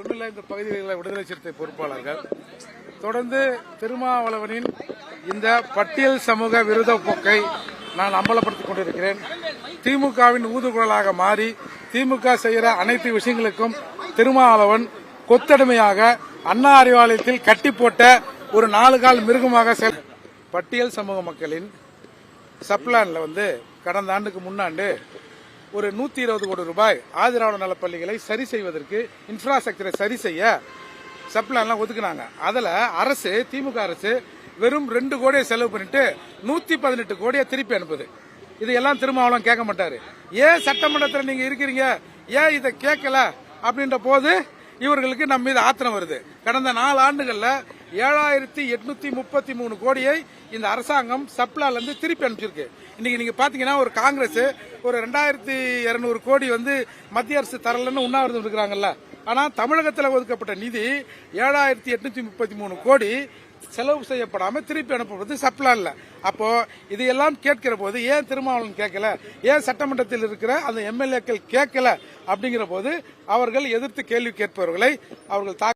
ஒன்றில் இந்த பகுதிகளில் விடுதலை சிறுத்தை பொறுப்பாளர்கள். தொடர்ந்து திருமாவளவனின் இந்த பட்டியல் சமூக விரோத போக்கை நான் அம்பலப்படுத்திக் கொண்டிருக்கிறேன். திமுகவின் ஊதுகுழலாக மாறி திமுக செய்கிற அனைத்து விஷயங்களுக்கும் திருமாவளவன் கொத்தடிமையாக அண்ணா அறிவாலயத்தில் கட்டி போட்ட ஒரு நாலு கால் மிருகமாக செல் பட்டியல் சமூக மக்களின் சப்ளான்ல வந்து கடந்த ஆண்டுக்கு முன்னாண்டு ஒரு நூத்தி இருபது கோடி ரூபாய் ஆதிராவிட நலப்பள்ளிகளை சரி செய்வதற்கு இன்ஃப்ராஸ்ட்ரக்சரை சரி செய்ய சப்ளான்லாம் ஒதுக்குனாங்க. அதுல அரசு திமுக அரசு வெறும் ரெண்டு கோடியை செலவு பண்ணிட்டு நூத்தி பதினெட்டு கோடியை திருப்பி அனுப்புது. இதையெல்லாம் திருமாவளம் கேட்க மாட்டாரு. ஏன் சட்டமன்றத்தில் நீங்க இருக்கிறீங்க? ஏன் இதை கேட்கல? அப்படின்ற போது இவர்களுக்கு நம்ம மீது ஆத்திரம் வருது. கடந்த நாலு ஆண்டுகள்ல ஏழாயிரத்தி எட்நூத்தி முப்பத்தி மூணு கோடியை இந்த அரசாங்கம் சப்ளாலேருந்து திருப்பி அனுப்பிச்சிருக்கு. இன்னைக்கு நீங்க பாத்தீங்கன்னா ஒரு காங்கிரஸ் ஒரு ரெண்டாயிரத்தி இருநூறு கோடி வந்து மத்திய அரசு தரலன்னு உண்ணாவிரதம் இருக்கிறாங்கல்ல. ஆனா தமிழகத்தில் ஒதுக்கப்பட்ட நிதி ஏழாயிரத்தி எட்நூத்தி முப்பத்தி மூணு கோடி செலவு செய்யப்படாம திருப்பி அனுப்புவது சப்ளான்ல அப்போ இதையெல்லாம் கேட்கிற போது ஏன் திருமாவளவன் கேட்கல? ஏன் சட்டமன்றத்தில் இருக்கிற அந்த எம்எல்ஏக்கள் கேட்கல? அப்படிங்கிற போது அவர்கள் எதிர்த்து கேள்வி கேட்பவர்களை அவர்கள் தாக்க